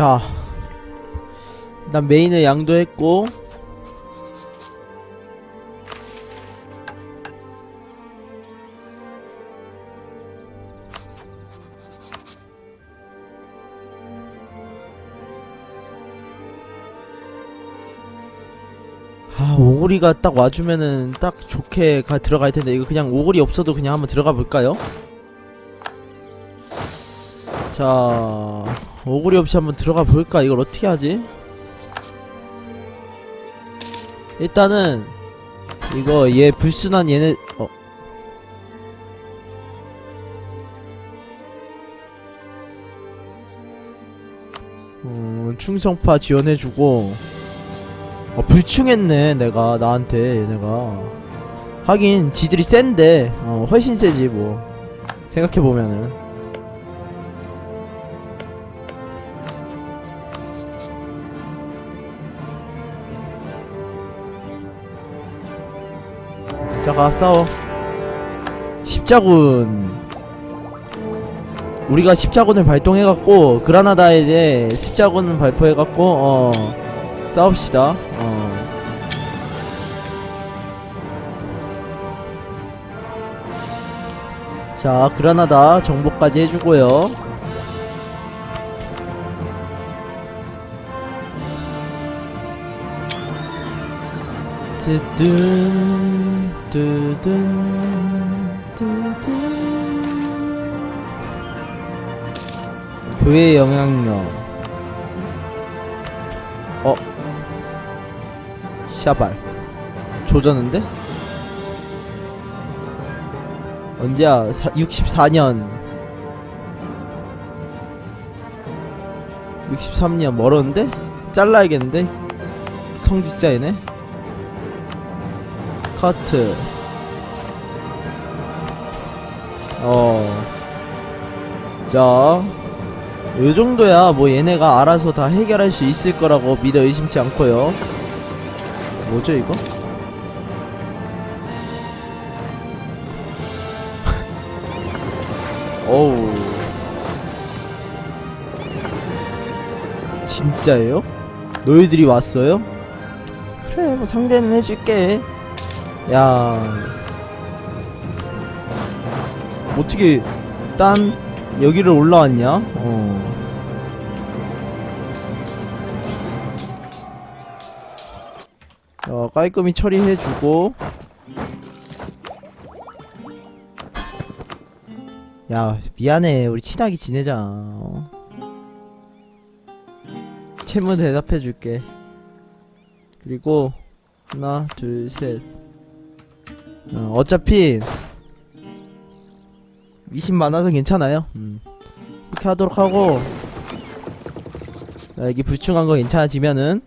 자 일단 메인을 양도했고. 아 오고리가 딱 와주면은 딱 좋게 가 들어갈 텐데. 이거 그냥 오고리 없어도 그냥 한번 들어가 볼까요? 자 오고리 없이 한번 들어가 볼까? 이걸 어떻게 하지? 일단은 이거 얘 불순한 얘네 어. 음, 충성파 지원해주고. 어, 불충했네 내가 나한테 얘네가. 하긴 지들이 센데 어, 훨씬 세지 뭐. 생각해보면은 자가 싸워. 십자군. 우리가 십자군을 발동해갖고 그라나다에 대해 십자군을 발표해갖고 어 싸웁시다. 어. 자, 그라나다 정보까지 해주고요. 뜨든 뜨든 뜨든 교회 영향력 어 샤발 조졌는데? 언제야? 사, 64년 63년 멀었는데? 잘라야겠는데? 성직자이네 커트 어. 자, 요 정도야 뭐 얘네가 알아서 다 해결할 수 있을 거라고 믿어 의심치 않고요. 뭐죠 이거? 어우. 진짜예요? 너희들이 왔어요? 그래, 뭐 상대는 해줄게. 야. 어떻게 딴 여기를 올라왔냐? 어. 어, 깔끔히 처리해주고. 야, 미안해. 우리 친하게 지내자. 어. 채무 대답해줄게. 그리고, 하나, 둘, 셋. 어, 어차피, 미신 많아서 괜찮아요. 음. 이렇게 하도록 하고, 자, 여기 불충한 거 괜찮아지면은,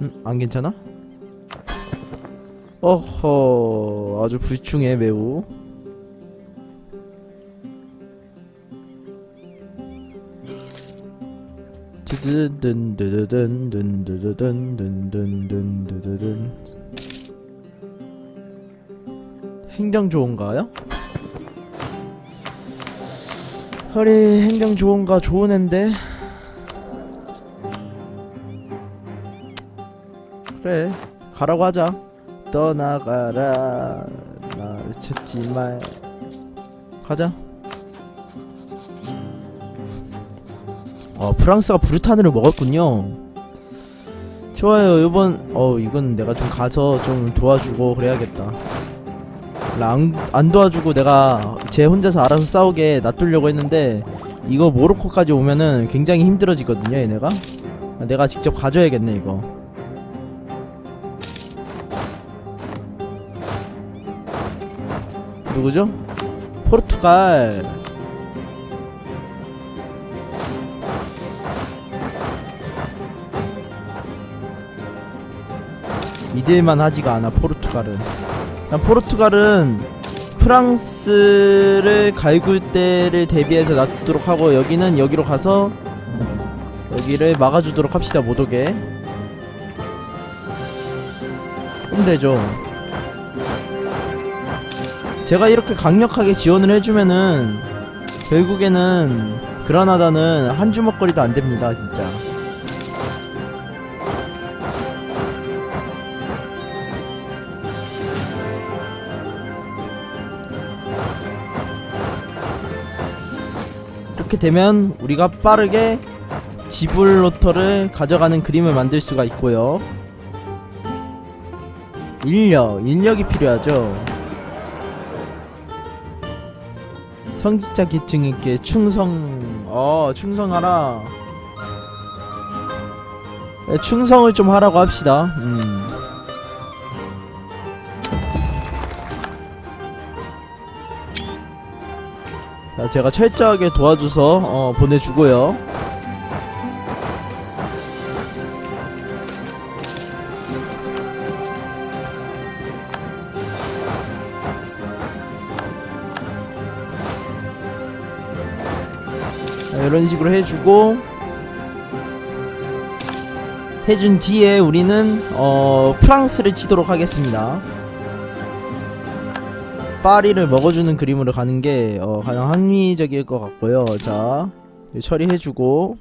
음, 안 괜찮아? 어허, 아주 불충해, 매우. 행정 좋은가요? 허리 행정 좋은가 좋은 앤데 그래 가라고 하자 떠나가라 나를 찾지 말 가자 어 프랑스가 브루타느를 먹었군요. 좋아요. 이번 어 이건 내가 좀 가서 좀 도와주고 그래야겠다. 안, 안 도와주고 내가 제 혼자서 알아서 싸우게 놔두려고 했는데 이거 모로코까지 오면은 굉장히 힘들어지거든요 얘네가. 내가 직접 가져야겠네 이거. 누구죠? 포르투갈 믿을만 하지가 않아 포르투갈은. 난 포르투갈은 프랑스를 갈굴 때를 대비해서 놔두도록 하고 여기는 여기로 가서 여기를 막아주도록 합시다 못 오게 그럼 되죠. 제가 이렇게 강력하게 지원을 해주면은 결국에는 그라나다는 한 주먹거리도 안 됩니다, 진짜. 이렇게 되면 우리가 빠르게 지불 로터를 가져가는 그림을 만들 수가 있고요. 인력, 인력이 필요하죠. 성직자 계층에게 충성, 어, 충성하라. 네, 충성을 좀 하라고 합시다. 음. 제가 철저하게 도와줘서 어, 보내주고요. 자, 이런 식으로 해주고 해준 뒤에 우리는 어, 프랑스를 치도록 하겠습니다. 파리를 먹어주는 그림으로 가는 게 어, 가장 합리적일 것 같고요. 자 처리해주고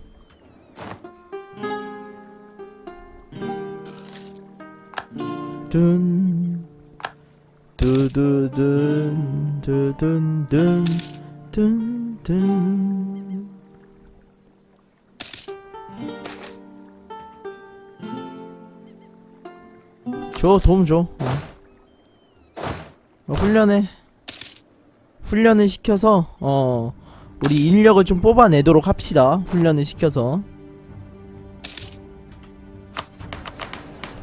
둔 두두둔 두둔둔 둔둔 줘 도움 줘 어. 어, 훈련해 훈련을 시켜서 어 우리 인력을 좀 뽑아내도록 합시다. 훈련을 시켜서.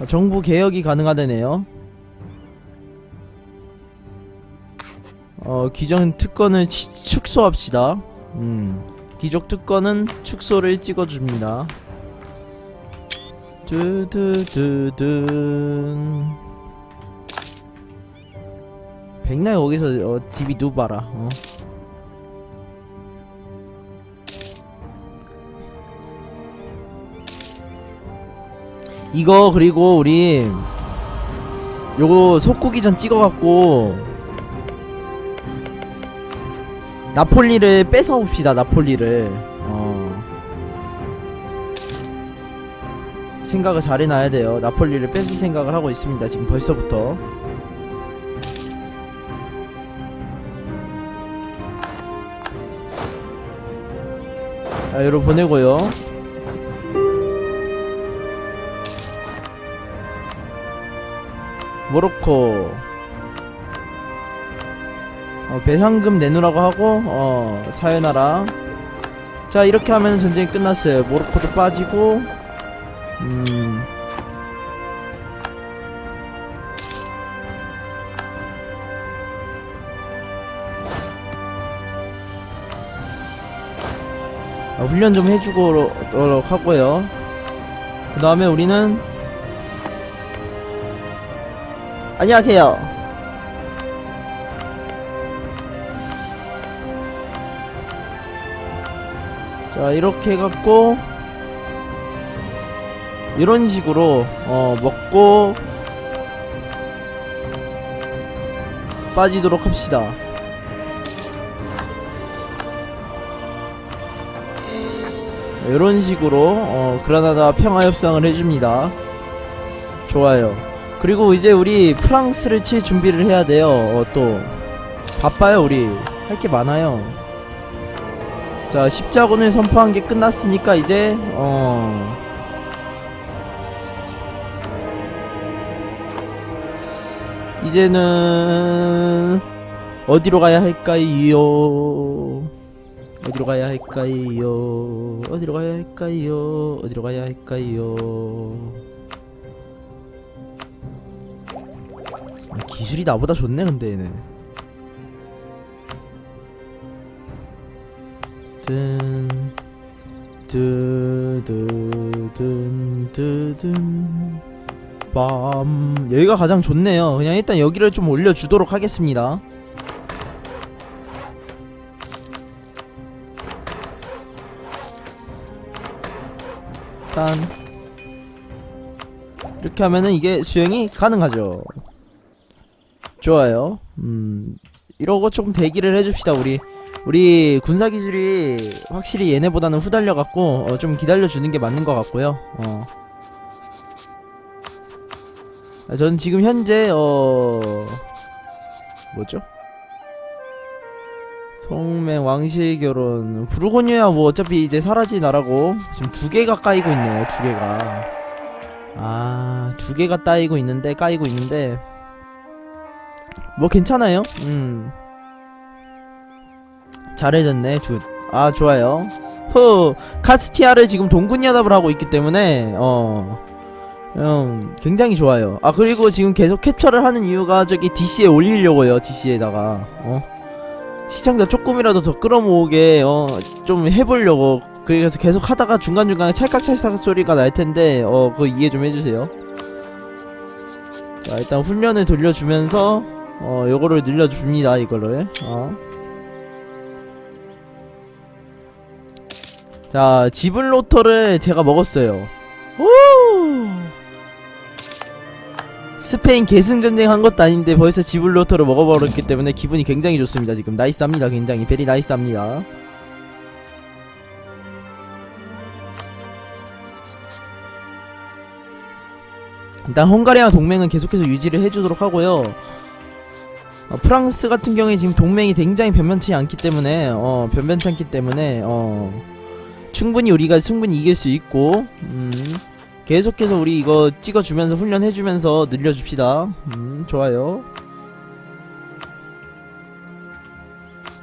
어, 정부 개혁이 가능하다네요. 어 기존 특권을 치- 축소합시다. 음 기존 특권은 축소를 찍어줍니다. 두두두둔 백날 거기서 어, DB 누 봐라 어. 이거 그리고 우리 요거 속구기 전 찍어갖고 나폴리를 뺏어 봅시다 나폴리를 어. 생각을 잘 해놔야 돼요 나폴리를 뺏을 생각을 하고 있습니다 지금 벌써부터 자, 여러분 보내고요. 모로코. 어, 배상금 내놓으라고 하고, 어, 사연하라. 자, 이렇게 하면 전쟁이 끝났어요. 모로코도 빠지고, 훈련 좀 해주도록 하고요. 그 다음에 우리는 안녕하세요. 자 이렇게 해갖고 이런 식으로 어 먹고 빠지도록 합시다. 이런 식으로 어, 그라나다 평화 협상을 해줍니다. 좋아요. 그리고 이제 우리 프랑스를 칠 준비를 해야 돼요. 어, 또 바빠요 우리 할 게 많아요. 자 십자군을 선포한 게 끝났으니까 이제 어 이제는 어디로 가야 할까요? 어디로 가야 할까요? 어디로 가야 할까요? 어디로 가야 할까요? 아, 기술이 나보다 좋네 근데 얘는 든 드드든 드든 빰 여기가 가장 좋네요 그냥 일단 여기를 좀 올려주도록 하겠습니다 일단 이렇게 하면은 이게 수행이 가능하죠 좋아요 음 이러고 조금 대기를 해줍시다 우리 우리 군사 기술이 확실히 얘네보다는 후달려 갖고 어, 좀 기다려 주는 게 맞는 것 같고요. 어. 아, 전 지금 현재 어 뭐죠? 성맹 왕실 결혼. 부르고뉴야 뭐 어차피 이제 사라진 나라고. 지금 두 개가 까이고 있네요. 두 개가. 아 두 개가 따이고 있는데 까이고 있는데. 뭐 괜찮아요. 음. 잘해졌네 굿아 좋아요. 후 카스티아를 지금 동군 연합을 하고 있기 때문에 어. 음, 굉장히 좋아요. 아 그리고 지금 계속 캡처를 하는 이유가 저기 DC에 올리려고요 DC에다가. 어 시청자 조금이라도 더 끌어모으게 어 좀 해보려고 그래서 계속 하다가 중간중간에 찰칵찰칵 소리가 날 텐데 어 그거 이해 좀 해주세요 자 일단 훈련을 돌려주면서 어 요거를 늘려줍니다 이거를 어 자, 지블로터를 제가 먹었어요. 오! 스페인 계승전쟁 한 것도 아닌데 벌써 지블로터를 먹어버렸기 때문에 기분이 굉장히 좋습니다. 지금 나이스합니다. 굉장히 베리 나이스합니다. 일단 헝가리랑 동맹은 계속해서 유지를 해주도록 하고요. 어, 프랑스 같은 경우에 지금 동맹이 굉장히 변변치 않기 때문에 어 변변치 않기 때문에 어 충분히 우리가 충분히 이길 수 있고 음, 계속해서 우리 이거 찍어주면서 훈련해주면서 늘려줍시다. 음, 좋아요.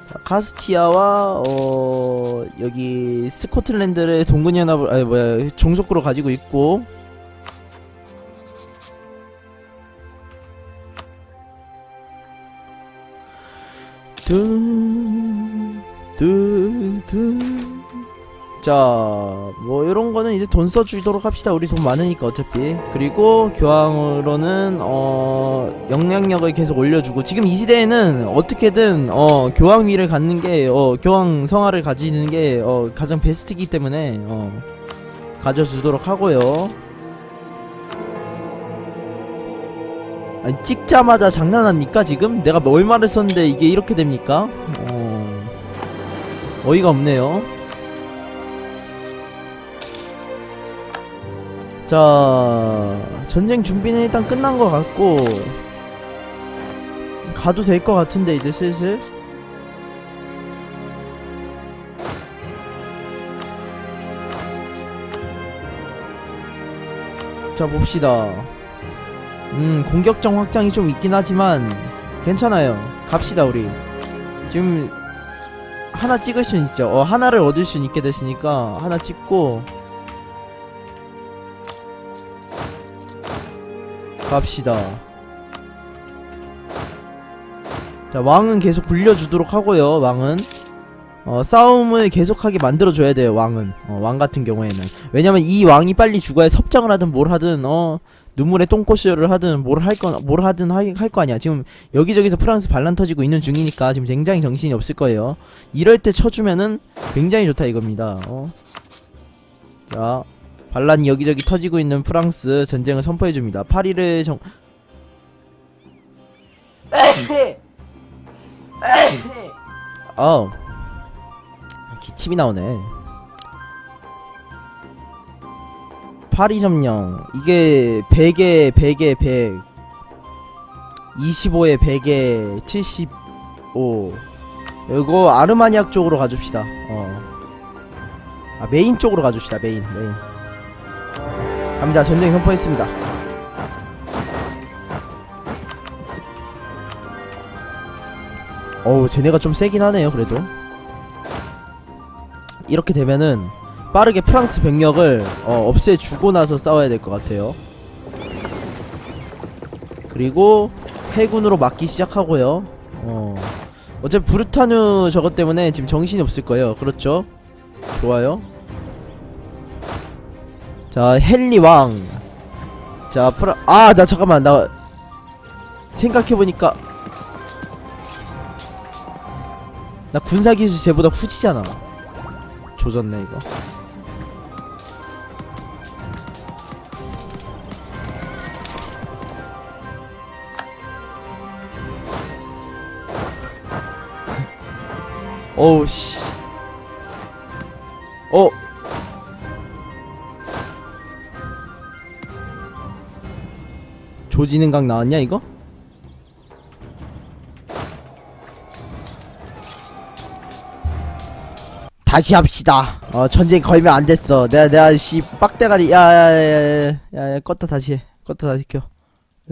자, 카스티아와 어 여기 스코틀랜드를 동군연합을 아니 뭐야 종속구로 가지고 있고. 두두두 자, 뭐 이런 거는 이제 돈 써주도록 합시다. 우리 돈 많으니까 어차피. 그리고 교황으로는 어 영향력을 계속 올려주고 지금 이 시대에는 어떻게든 어 교황위를 갖는 게 어 교황 성화를 가지는 게 어 가장 베스트이기 때문에 어 가져주도록 하고요. 아니 찍자마자 장난합니까 지금? 내가 뭐 얼마를 썼는데 이게 이렇게 됩니까? 어 어이가 없네요. 자 전쟁 준비는 일단 끝난 것 같고 가도 될 것 같은데 이제 슬슬. 자 봅시다. 음 공격적 확장이 좀 있긴 하지만 괜찮아요. 갑시다 우리. 지금 하나 찍을 수는 있죠. 어 하나를 얻을 수는 있게 됐으니까 하나 찍고 갑시다. 자, 왕은 계속 굴려주도록 하고요, 왕은. 어, 싸움을 계속하게 만들어줘야 돼요, 왕은. 어, 왕 같은 경우에는. 왜냐면 이 왕이 빨리 죽어야 섭정을 하든 뭘 하든, 어, 눈물에 똥꼬쇼를 하든 뭘할 거, 뭘 하든 할 거 아니야. 지금 여기저기서 프랑스 반란 터지고 있는 중이니까 지금 굉장히 정신이 없을 거예요. 이럴 때 쳐주면은 굉장히 좋다 이겁니다. 어. 자, 반란이 여기저기 터지고 있는 프랑스 전쟁을 선포해줍니다. 파리를 정... 어 기침이 나오네. 파리 점령 이게 100에 100에 100 25에 100에 75 이거 아르마니악 쪽으로 가줍시다. 어. 아 메인 쪽으로 가줍시다. 메인 메인. 갑니다. 전쟁 선포했습니다. 어우, 쟤네가 좀 세긴 하네요, 그래도. 이렇게 되면은 빠르게 프랑스 병력을 어, 없애주고 나서 싸워야 될 것 같아요. 그리고 해군으로 막기 시작하고요. 어. 어차피 브루타누 저것 때문에 지금 정신이 없을 거예요. 그렇죠? 좋아요. 자 헨리 왕. 자 프라 아 나 잠깐만 나 생각해보니까 나 군사기술 쟤보다 후지잖아 조졌네 이거 어우 씨. 어. 조지는 각 나왔냐 이거? 다시 합시다. 어 전쟁 걸면 안 됐어. 내가 내가 씨 빡대가리 야야야야야 야, 껐다 다시 해. 껐다 다시 켜.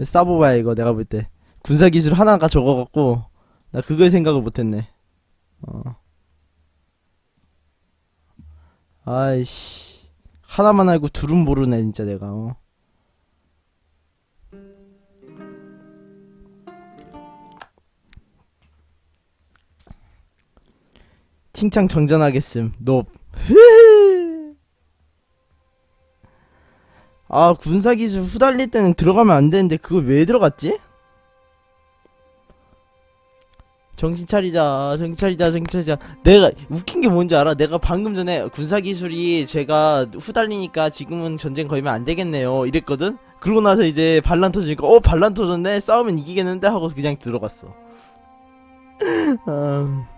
싸봐봐야 이거 내가 볼 때. 군사 기술 하나가 적어 갖고 나 그걸 생각을 못 했네. 어. 아이씨 하나만 알고 둘은 모르네 진짜 내가. 어. 칭찬 정전하겠음. 높. 아 군사 기술 후달릴 때는 들어가면 안 되는데 그거 왜 들어갔지? 정신 차리자, 정신 차리자, 정신 차리자. 내가 웃긴 게 뭔지 알아? 내가 방금 전에 군사 기술이 제가 후달리니까 지금은 전쟁 걸면 안 되겠네요. 이랬거든. 그러고 나서 이제 반란 터지니까 어 반란 터졌네. 싸우면 이기겠는데 하고 그냥 들어갔어. 음.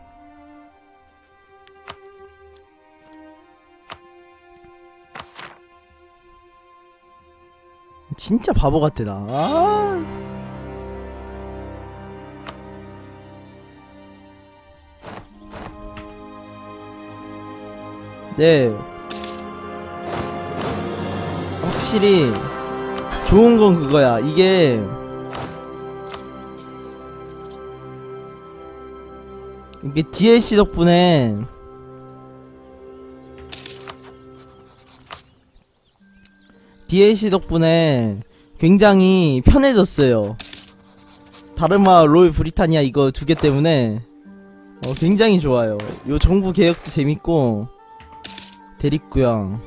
진짜 바보 같아 나. 아. 네. 확실히 좋은 건 그거야. 이게 이게 DLC 덕분에 DLC 덕분에 굉장히 편해졌어요. 다르마 롤 브리타니아 이거 두 개 때문에 어, 굉장히 좋아요. 요 정부 개혁도 재밌고 대립구형.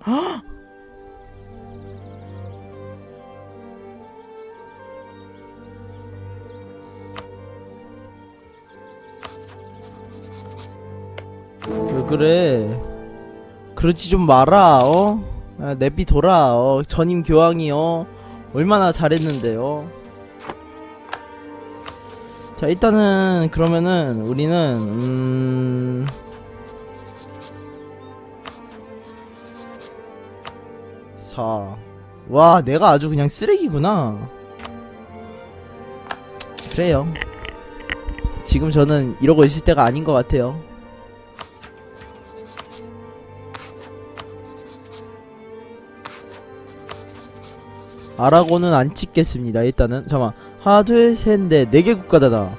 왜 그래? 그렇지 좀 마라 어? 아, 내비 돌아 어? 전임 교황이요 얼마나 잘했는데요? 자 일단은 그러면은 우리는 음... 사. 와 내가 아주 그냥 쓰레기구나. 그래요. 지금 저는 이러고 있을 때가 아닌 것 같아요 아라고는 안 찍겠습니다. 일단은 잠깐 하나 둘셋넷 네개 국가다다.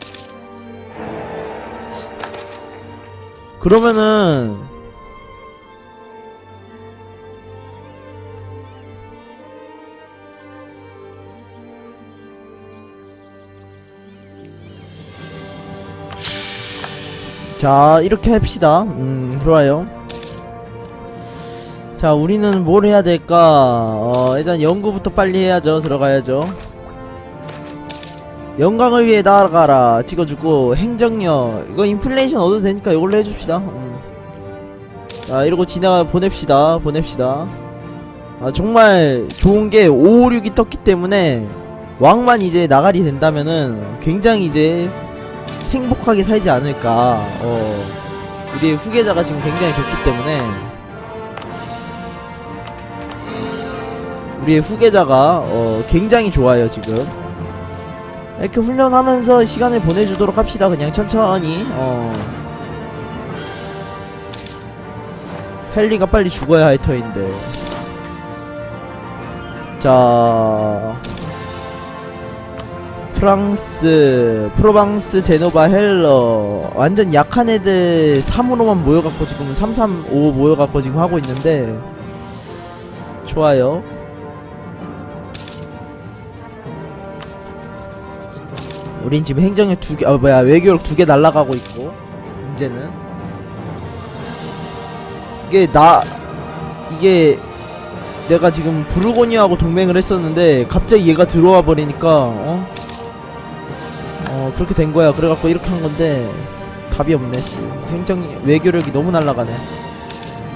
그러면은 자 이렇게 합시다. 음 좋아요. 자 우리는 뭘 해야 될까 어 일단 연구부터 빨리 해야죠. 들어가야죠. 영광을 위해 나아가라. 찍어주고 행정력 이거 인플레이션 얻어도 되니까 이걸로 해줍시다. 음. 자 이러고 지나가 보냅시다. 보냅시다. 아 정말 좋은게 5, 6이 떴기 때문에 왕만 이제 나가리 된다면은 굉장히 이제 행복하게 살지 않을까. 어. 우리의 후계자가 지금 굉장히 좋기 때문에 우리의 후계자가 어, 굉장히 좋아요 지금. 이렇게 훈련하면서 시간을 보내주도록 합시다 그냥 천천히. 어. 헨리가 빨리 죽어야 할 터인데. 자. 프랑스 프로방스 제노바 헬러. 완전 약한 애들 3으로만 모여갖고 지금 335 모여갖고 지금 하고 있는데. 좋아요 우린 지금 행정력 두 개, 아 뭐야 외교력 두 개 날라가고 있고 문제는. 이게 나 이게 내가 지금 부르고니아하고 동맹을 했었는데 갑자기 얘가 들어와 버리니까 어? 어 그렇게 된 거야. 그래갖고 이렇게 한 건데 답이 없네 씨. 행정 외교력이 너무 날라가네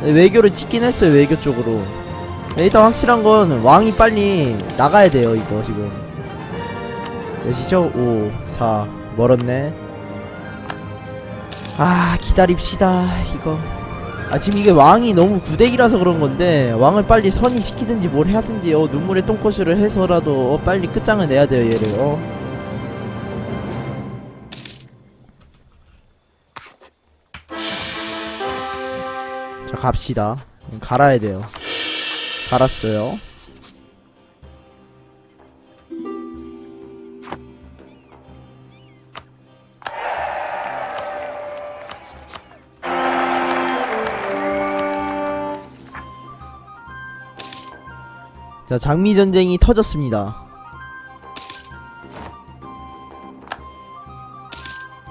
외교를 찍긴 했어요 외교 쪽으로. 일단 확실한 건 왕이 빨리 나가야 돼요 이거 지금 몇이죠? 5, 4 멀었네. 아 기다립시다 이거. 아 지금 이게 왕이 너무 구대기라서 그런 건데 왕을 빨리 선이 시키든지 뭘 해야든지 어 눈물의 똥꼬쇼를 해서라도 어, 빨리 끝장을 내야 돼요 얘를 어. 자 갑시다. 음, 갈아야 돼요. 갈았어요 자 장미 전쟁이 터졌습니다.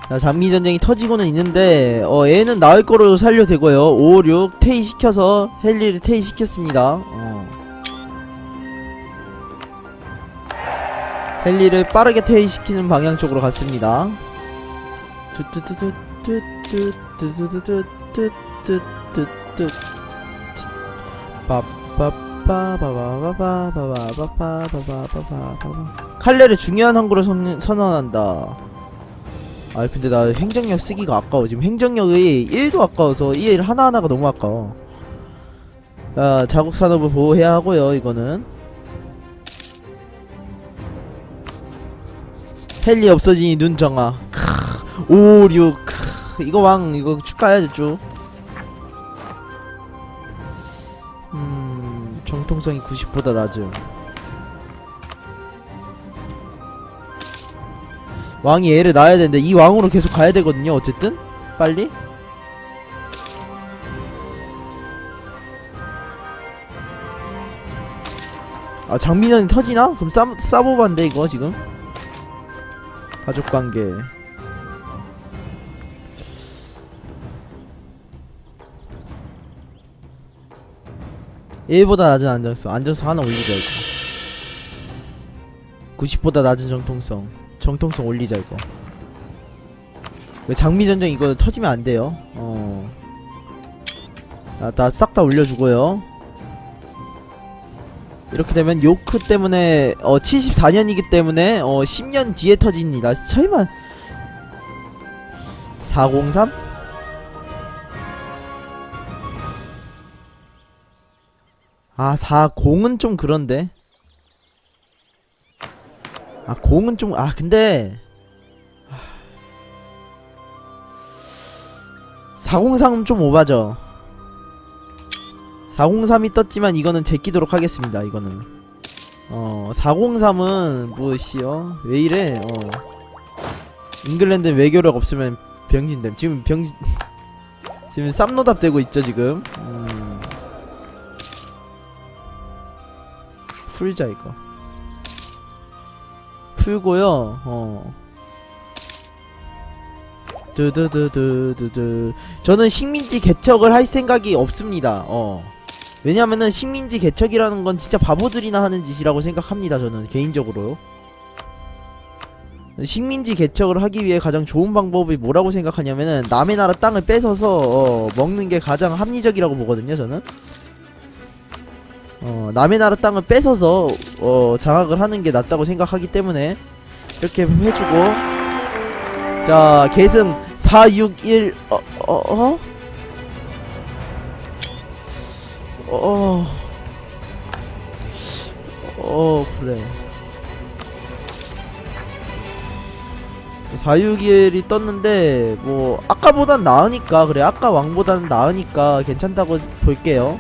자 장미 전쟁이 터지고는 있는데 어 얘는 나을 거로 살려되고요. 5, 6 퇴위시켜서 헨리를 퇴위시켰습니다. 어. 헨리를 빠르게 퇴위시키는 방향 쪽으로 갔습니다. 뚜뚜뚜뚜뚜뚜뚜뚜뚜뚜뚜뚜뚜뚜뚜뚜 빠바바바바바바바바바바바바바 칼레를 중요한 항구로 선, 선언한다 아 근데 나 행정력 쓰기가 아까워 지금 행정력이 1도 아까워서 이일 하나하나가 너무 아까워 자 자국 산업을 보호해야 하고요 이거는 헬리 없어지니 눈 정아 크 5, 6 크, 이거 왕 이거 축하해야죠 정통성이 90보다 낮음. 왕이 애를 낳아야 되는데 이 왕으로 계속 가야 되거든요. 어쨌든 빨리. 아 장미전이 터지나? 그럼 싸 싸보반데 이거 지금 가족관계. 얘보다 낮은 안정성 안정성 하나 올리자 이거. 90보다 낮은 정통성 정통성 올리자 이거. 장미전쟁 이거 터지면 안 돼요? 어. 어나싹 다 올려주고요. 이렇게 되면 요크 때문에 어 74년이기 때문에 어 10년 뒤에 터집니다. 차이만 403? 아, 4, 0은 좀 그런데. 아, 0은 좀, 아, 근데. 403은 좀 오바죠. 403이 떴지만 이거는 제끼도록 하겠습니다, 이거는. 어, 403은, 뭐, 씨, 어, 왜 이래, 어. 잉글랜드 외교력 없으면 병진됨. 지금 병진, 지금 쌈노답 되고 있죠, 지금. 음. 풀자 이거. 풀고요 어. 두두두두두두. 저는 식민지 개척을 할 생각이 없습니다 어. 왜냐면은 식민지 개척이라는 건 진짜 바보들이나 하는 짓이라고 생각합니다 저는 개인적으로. 식민지 개척을 하기 위해 가장 좋은 방법이 뭐라고 생각하냐면은 남의 나라 땅을 뺏어서 어, 먹는 게 가장 합리적이라고 보거든요 저는 어, 남의 나라 땅을 뺏어서 어, 장악을 하는 게 낫다고 생각하기 때문에 이렇게 해주고 자 계승 461 어, 어, 어? 어, 어, 그래. 461이 떴는데, 뭐, 아까보단 나으니까, 그래. 아까 왕보다는 나으니까 괜찮다고 볼게요.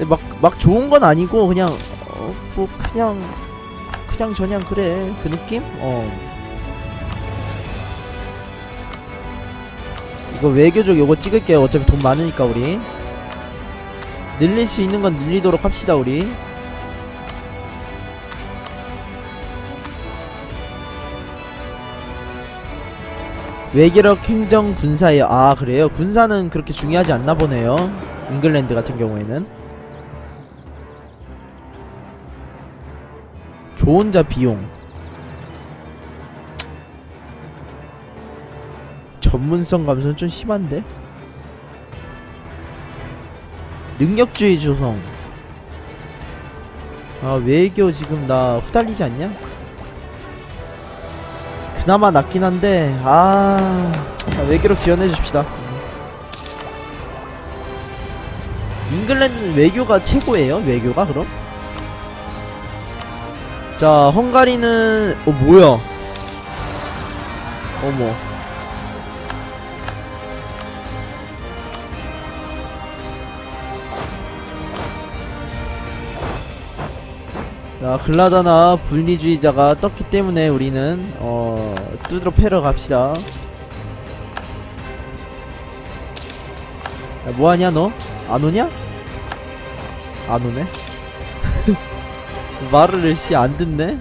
근데 막, 막 좋은 건 아니고, 그냥, 어, 뭐, 그냥, 그냥 저냥 그래. 그 느낌? 어. 이거 외교적 요거 찍을게요. 어차피 돈 많으니까, 우리. 늘릴 수 있는 건 늘리도록 합시다, 우리. 외교력 행정 군사예요. 아, 그래요? 군사는 그렇게 중요하지 않나 보네요. 잉글랜드 같은 경우에는. 조언자 비용. 전문성 감소는 좀 심한데? 능력주의 조성. 아, 외교 지금 나 후달리지 않냐? 그나마 낫긴 한데 아 자, 외교력 지원해 줍시다 잉글랜드는 외교가 최고예요 외교가 그럼 자 헝가리는 어 뭐야 어머 자 글라다나 분리주의자가 떴기 때문에 우리는 어 두드러 패러 갑시다 야, 뭐하냐 너? 안 오냐? 안 오네 말을 씨 안 듣네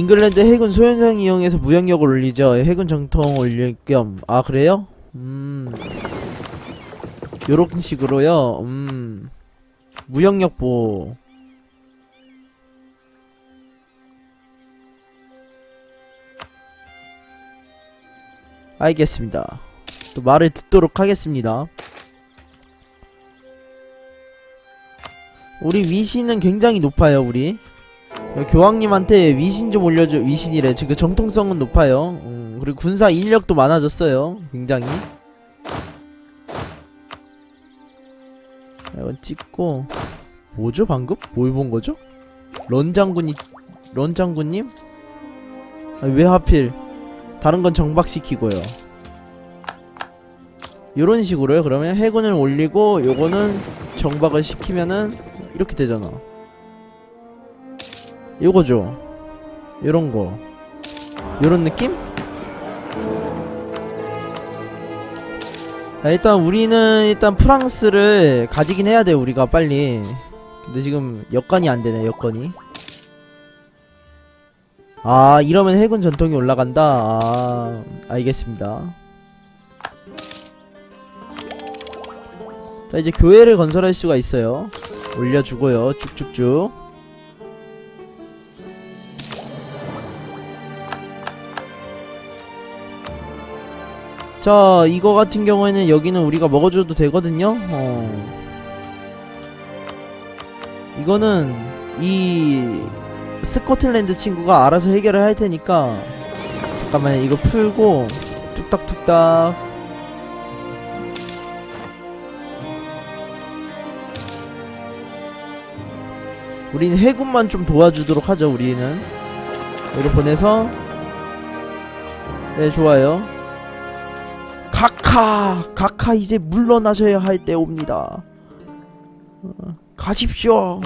잉글랜드 해군 소현상 이용해서 무역력을 올리죠. 해군 정통 올릴 겸. 아 그래요? 음. 요런 식으로요. 음. 무역력 보호. 알겠습니다. 또 말을 듣도록 하겠습니다. 우리 위신은 굉장히 높아요, 우리. 교황님한테 위신 좀 올려줘 위신이래 지금 정통성은 높아요 음, 그리고 군사 인력도 많아졌어요 굉장히 이건 찍고 뭐죠 방금? 뭘 본 거죠? 런 장군이 런 장군님? 아니, 왜 하필 다른 건 정박시키고요 요런 식으로요 그러면 해군을 올리고 요거는 정박을 시키면은 이렇게 되잖아 요거죠. 요런거. 요런 느낌? 자, 일단 우리는 일단 프랑스를 가지긴 해야 돼 우리가 빨리. 근데 지금 여건이 안되네 여건이. 아 이러면 해군 전통이 올라간다. 아 알겠습니다. 자 이제 교회를 건설할 수가 있어요. 올려주고요. 쭉쭉쭉 자 이거 같은 경우에는 여기는 우리가 먹어줘도 되거든요. 어. 이거는 이 스코틀랜드 친구가 알아서 해결을 할 테니까 잠깐만 이거 풀고 뚝딱뚝딱. 우리는 해군만 좀 도와주도록 하죠 우리는. 여기를 보내서. 네 좋아요 카카 카카 이제 물러나셔야 할 때옵니다. 어, 가십시오